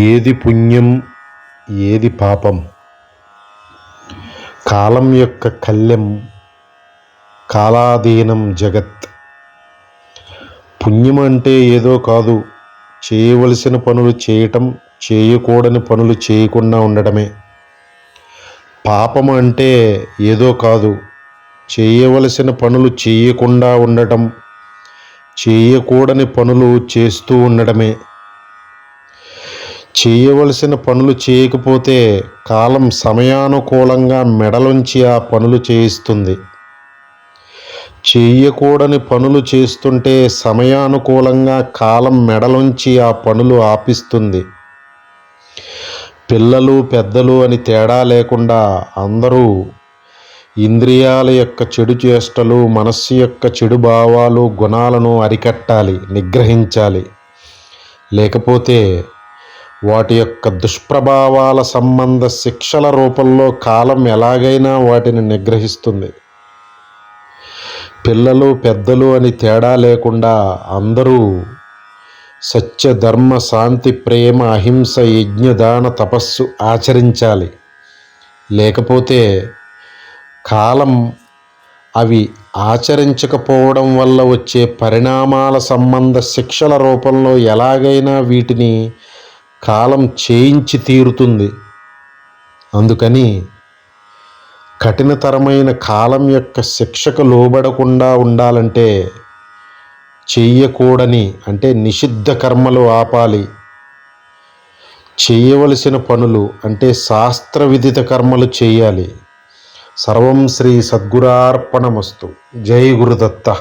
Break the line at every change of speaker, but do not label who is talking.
ఏది పుణ్యం ఏది పాపం? కాలం యొక్క కళ్యం కాలాధీనం జగత్. పుణ్యం అంటే ఏదో కాదు చేయవలసిన పనులు చేయటం చేయకూడని పనులు చేయకుండా ఉండటమే. పాపం అంటే ఏదో కాదు చేయవలసిన పనులు చేయకుండా ఉండటం చేయకూడని పనులు చేస్తూ ఉండడమే చేయవలసిన పనులు చేయకపోతే కాలం సమయానుకూలంగా మెడలుంచి ఆ పనులు చేయిస్తుంది. చేయకూడని పనులు చేస్తుంటే సమయానుకూలంగా కాలం మెడలుంచి ఆ పనులు ఆపిస్తుంది. పిల్లలు పెద్దలు అని తేడా లేకుండా అందరూ ఇంద్రియాల యొక్క చెడు చేష్టలు మనస్సు యొక్క చెడు భావాలు గుణాలను అరికట్టాలి నిగ్రహించాలి. లేకపోతే వాటి యొక్క దుష్ప్రభావాల సంబంధ శిక్షల రూపంలో కాలం ఎలాగైనా వాటిని నిగ్రహిస్తుంది. పిల్లలు పెద్దలు అని తేడా లేకుండా అందరూ సత్య ధర్మ శాంతి ప్రేమ అహింస యజ్ఞదాన తపస్సు ఆచరించాలి. లేకపోతే కాలం అవి ఆచరించకపోవడం వల్ల వచ్చే పరిణామాల సంబంధ శిక్షల రూపంలో ఎలాగైనా వీటిని కాలం చేయించి తీరుతుంది. అందుకని కఠినతరమైన కాలం యొక్క శిక్షకు లోబడకుండా ఉండాలంటే చెయ్యకూడని అంటే నిషిద్ధ కర్మలు ఆపాలి. చేయవలసిన పనులు అంటే శాస్త్ర విదిత కర్మలు చేయాలి సర్వం శ్రీ సద్గురార్పణమస్తు. జై గురుదత్త.